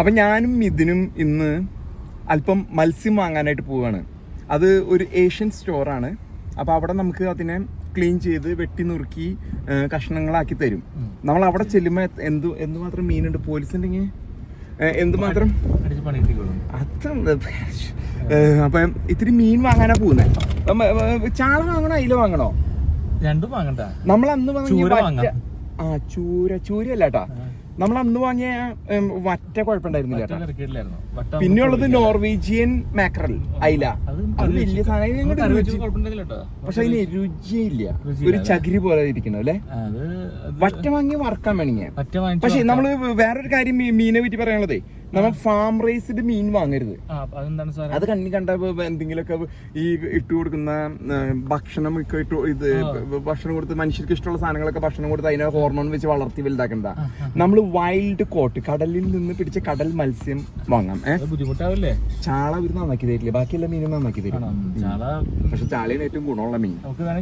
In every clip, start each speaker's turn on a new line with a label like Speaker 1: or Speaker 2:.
Speaker 1: അപ്പം ഞാനും ഇതിനും ഇന്ന് അല്പം മത്സ്യം വാങ്ങാനായിട്ട് പോവുകയാണ് അത് ഒരു ഏഷ്യൻ സ്റ്റോറാണ് അപ്പോൾ അവിടെ നമുക്ക് അതിനെ ക്ലീൻ ചെയ്ത് വെട്ടി നുറുക്കി കഷ്ണങ്ങളാക്കി തരും. നമ്മൾ അവിടെ ചെല്ലുമ്പോൾ എന്ത് എന്തുമാത്രം മീനുണ്ട്? പോലീസുണ്ടെങ്കിൽ എന്തുമാത്രം അത്ര അപ്പം ഇത്തിരി മീൻ വാങ്ങാനാ പോകുന്നത് ചാള വാങ്ങണോ? അയില വാങ്ങണോ?
Speaker 2: രണ്ടും വാങ്ങണ്ട.
Speaker 1: നമ്മൾ അന്ന് വാങ്ങിയ ആ ചൂര ചൂരല്ല കേട്ടാ നമ്മൾ അന്ന് വാങ്ങിയ വറ്റ കുഴപ്പമുണ്ടായിരുന്നില്ല
Speaker 2: വട്ട
Speaker 1: പിന്നെയുള്ളത് നോർവീജിയൻ മാക്രൽ അയില.
Speaker 2: അത്
Speaker 1: വലിയ സാധനം. പക്ഷെ അതിന് രുചിയില്ല. ഒരു ചകിരി പോലെ ഇരിക്കണം അല്ലെ? വറ്റ വാങ്ങി വറക്കാൻ വേണമെങ്കിൽ പക്ഷെ നമ്മൾ വേറൊരു കാര്യം മീനെ പറ്റി പറയാനുള്ളതേ. നമ്മൾ ഫാം റേസ്ഡ് മീൻ വാങ്ങരുത്. അത് കണ്ണി കണ്ട എന്തെങ്കിലുമൊക്കെ ഈ ഇട്ട് കൊടുക്കുന്ന ഭക്ഷണം ഒക്കെ ഇട്ട് ഇത് ഭക്ഷണം കൊടുത്ത് മനുഷ്യർക്ക് ഇഷ്ടമുള്ള സാധനങ്ങളൊക്കെ ഭക്ഷണം കൊടുത്ത് അതിനെ ഹോർമോൺ വെച്ച് വളർത്തി വലുതാക്കണ്ട. നമ്മൾ വൈൽഡ് കോട്ട് കടലിൽ നിന്ന് പിടിച്ച കടൽ മത്സ്യം വാങ്ങാം. ഏഹ്
Speaker 2: ബുദ്ധിമുട്ടാവില്ലേ?
Speaker 1: ചാള ഒരു നന്നാക്കി തരില്ല? ബാക്കിയെല്ലാം മീനും നന്നാക്കി തരും. പക്ഷെ ചാളയാണ് ഏറ്റവും ഗുണമുള്ള മീൻ.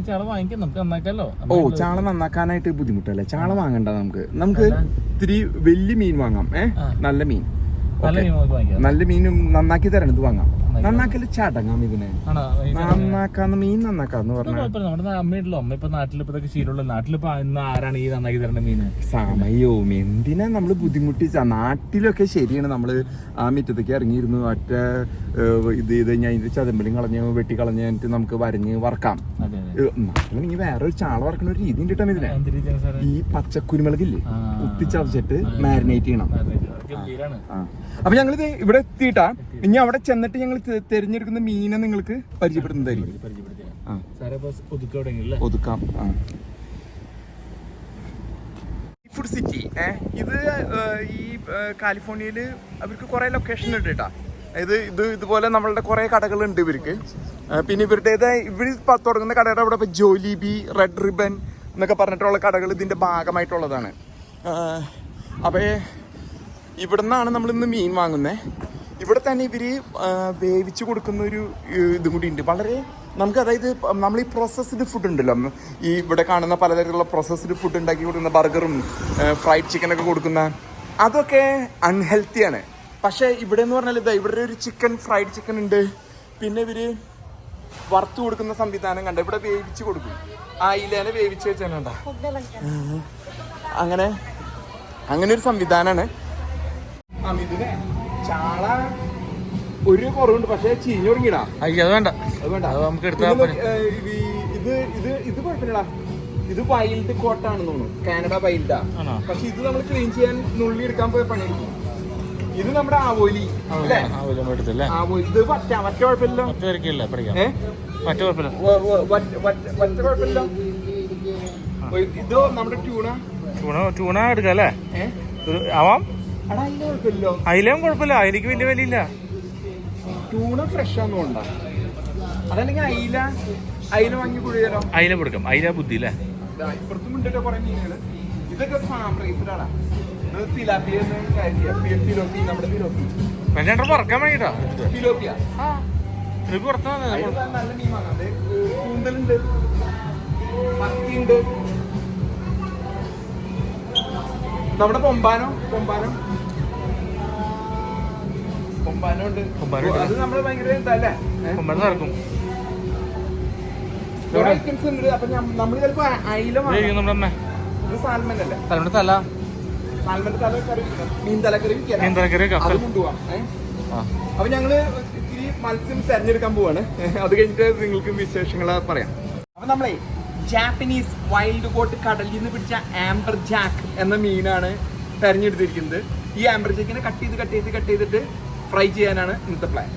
Speaker 2: ചാള വാങ്ങിക്കാം നമുക്ക് നന്നാക്കാലോ?
Speaker 1: ഓ ചാള നന്നാക്കാനായിട്ട് ബുദ്ധിമുട്ടല്ലേ? ചാള വാങ്ങണ്ട നമുക്ക്. നമുക്ക് ഇത്തിരി വലിയ മീൻ വാങ്ങാം. ഏഹ് നല്ല മീൻ.
Speaker 2: നല്ല
Speaker 1: മീനും നന്നാക്കി തരണം ഇത് വാങ്ങാം. നന്നാക്കൽ ചടങ്ങാം ഇതിനെ. നന്നാക്കാന്ന് മീൻ നന്നാക്കാന്ന്
Speaker 2: പറഞ്ഞു
Speaker 1: പറഞ്ഞ.
Speaker 2: കുഴപ്പമില്ല. നമ്മുടെ അമ്മയുണ്ടല്ലോ അമ്മ ഇപ്പൊ നാട്ടിൽ ഇപ്പൊ ഇതൊക്കെ ശീലമുള്ള നാട്ടിലിപ്പോ ഇന്ന് ആരാണ് ഈ നന്നാക്കി തരേണ്ട മീന്
Speaker 1: സമയവും. എന്തിനാ നമ്മൾ ബുദ്ധിമുട്ടിച്ച? നാട്ടിലൊക്കെ ശരിയാണ് നമ്മൾ ആ മുറ്റത്തേക്ക് ഇറങ്ങിയിരുന്നു ഒറ്റ ഇത് ഇത് ഞാൻ അതിന്റെ ചതമ്പലും കളഞ്ഞ് വെട്ടി കളഞ്ഞ് നമുക്ക് വരഞ്ഞ് വറക്കാം. നാട്ടിലാണെങ്കിൽ വേറെ ഒരു ചാള വറക്കണ ഒരു രീതി കിട്ടാൻ ഇതിനെ. ഈ പച്ചക്കുരുമുളകില്ലേ. കുത്തിച്ചതച്ചിട്ട് മാരിനേറ്റ് ചെയ്യണം. അപ്പൊ ഞങ്ങളിത് ഇവിടെ എത്തിയിട്ടാ. ഇനി അവിടെ ചെന്നിട്ട് ഞങ്ങൾ തിരഞ്ഞെടുക്കുന്ന മീനെ നിങ്ങൾക്ക് പരിചയപ്പെടുന്നതായിരിക്കും.
Speaker 2: ഒതുക്കി
Speaker 1: ആ. ഫുഡ് സിറ്റി ഇത് ഈ കാലിഫോർണിയയിൽ കാലിഫോർണിയയിൽ അവർക്ക് കുറെ ലൊക്കേഷൻ ഉണ്ട് കേട്ടാ ഇത് ഇത് ഇതുപോലെ നമ്മളുടെ കുറെ കടകളുണ്ട് ഇവർക്ക്. പിന്നെ ഇവരുടേത് ഇവർ തുടങ്ങുന്ന കടയുടെ അവിടെ ജോലി ജോലിബി റെഡ് റിബൻ എന്നൊക്കെ പറഞ്ഞിട്ടുള്ള കടകൾ ഇതിന്റെ ഭാഗമായിട്ടുള്ളതാണ്. അപ്പോൾ ഇവിടെ നിന്നാണ് നമ്മൾ ഇന്ന് മീൻ വാങ്ങുന്നത് ഇവിടെ തന്നെ ഇവർ ആ, വേവിച്ച് കൊടുക്കുന്ന ഒരു ഇതും കൂടി ഉണ്ട്. വളരെ നമുക്ക് അതായത് നമ്മൾ ഈ പ്രോസസ്ഡ് ഫുഡ് ഉണ്ടല്ലോ. ഈ ഇവിടെ കാണുന്ന പലതരത്തിലുള്ള പ്രോസസ്ഡ് ഫുഡ് ഉണ്ടാക്കി കൊടുക്കുന്ന ബർഗറും ഫ്രൈഡ് ചിക്കനൊക്കെ കൊടുക്കുന്ന അതൊക്കെ അൺഹെൽത്തിയാണ് പക്ഷേ ഇവിടെ എന്ന് പറഞ്ഞാൽ ഇതാ ഇവിടെ ഒരു ചിക്കൻ ഫ്രൈഡ് ചിക്കൻ ഉണ്ട്. പിന്നെ ഇവർ വറുത്ത് കൊടുക്കുന്ന സംവിധാനം കണ്ട? ഇവിടെ വേവിച്ച് കൊടുക്കും. ആ ഇലേനെ വേവിച്ച് വെച്ചാൽ കണ്ട? അങ്ങനെ അങ്ങനെ ഒരു സംവിധാനമാണ് ആ ചാള ഒരു കുറവുണ്ട് പക്ഷേ ചീഞ്ഞു തുടങ്ങിടാ
Speaker 2: അയ്യോ അത് വേണ്ട.
Speaker 1: അത് വേണ്ട.
Speaker 2: അത് നമുക്ക് എടുത്താൽ
Speaker 1: ഇത് ഇത് ഇത് ഇത് കുഴപ്പമില്ലടാ. ഇത് വൈൽഡ് കോട്ടാണെന്ന് തോന്നുന്നു. കാനഡ വൈൽഡാ? പക്ഷെ ഇത് നമ്മൾ ക്ലീൻ ചെയ്യാൻ നുള്ളി എടുക്കാൻ പോയ പണിയെടുക്കും ഇത് നമ്മുടെ ആവോലി ഇത് വറ്റ വറ്റ
Speaker 2: കുഴപ്പമില്ല.
Speaker 1: വറ്റ കുഴപ്പമില്ല ഇത് നമ്മുടെ ട്യൂണ
Speaker 2: ട്യൂണ ട്യൂണ എടുക്കാം അല്ലേ? ആവാം. അതിലും കുഴപ്പമില്ല. അതിലേക്ക് വലിയ വിലയില്ല.
Speaker 1: ട്യൂണ ഫ്രഷ് ആണെന്ന് കൊണ്ടാ അതല്ലെങ്കിൽ അയില അയില വാങ്ങി കുഴിയാലോ
Speaker 2: അയില കൊടുക്കാം. അയില ബുദ്ധി അല്ലേ
Speaker 1: ഇപ്പുറത്തും ഉണ്ടല്ലോ കുറെ മീനുകൾ ഇതൊക്കെ ഫാം റേസിലാണ് തിലാപ്പിയ നമ്മുടെ
Speaker 2: പറക്കാൻ വേണ്ടിട്ടാ. ഇത് പുറത്താ
Speaker 1: നല്ല മീൻ വാങ്ങാം. അത് കൂന്തലുണ്ട്. മത്തിയുണ്ട്. നമ്മുടെ പൊമ്പാനോ? പൊമ്പാനോ? ഉണ്ട്. അത് നമ്മൾ ഭയങ്കര ഇതല്ലേ? ഏ?
Speaker 2: നടക്കും.
Speaker 1: കുറെ ഐറ്റംസ് ഉണ്ട്. അപ്പൊ നമ്മൾ ചിലപ്പോ അയില സാൽമൻ അല്ലേ
Speaker 2: തലമുടെ തല.
Speaker 1: സാൽമന്റെ തലക്കറി മീൻ തലക്കറി.
Speaker 2: മീൻ തലക്കറി
Speaker 1: അത് കൊണ്ടുപോവാം. അപ്പൊ ഞങ്ങൾ ഇത്തിരി മത്സ്യം തെരഞ്ഞെടുക്കാൻ പോവാണ്. അത് കഴിഞ്ഞിട്ട് നിങ്ങൾക്ക് വിശേഷങ്ങൾ പറയാം. അപ്പൊ നമ്മളെ ജാപ്പനീസ് വൈൽഡ് കോട്ട് കടലിൽ നിന്ന് പിടിച്ച ആംബർ ജാക്ക് എന്ന മീനാണ് തെരഞ്ഞെടുത്തിരിക്കുന്നത്. ഈ ആംബർ ജാക്കിനെ കട്ട് ചെയ്ത് കട്ട് ചെയ്ത് കട്ട് ചെയ്തിട്ട് ഫ്രൈ ചെയ്യാനാണ് ഇന്നത്തെ പ്ലാൻ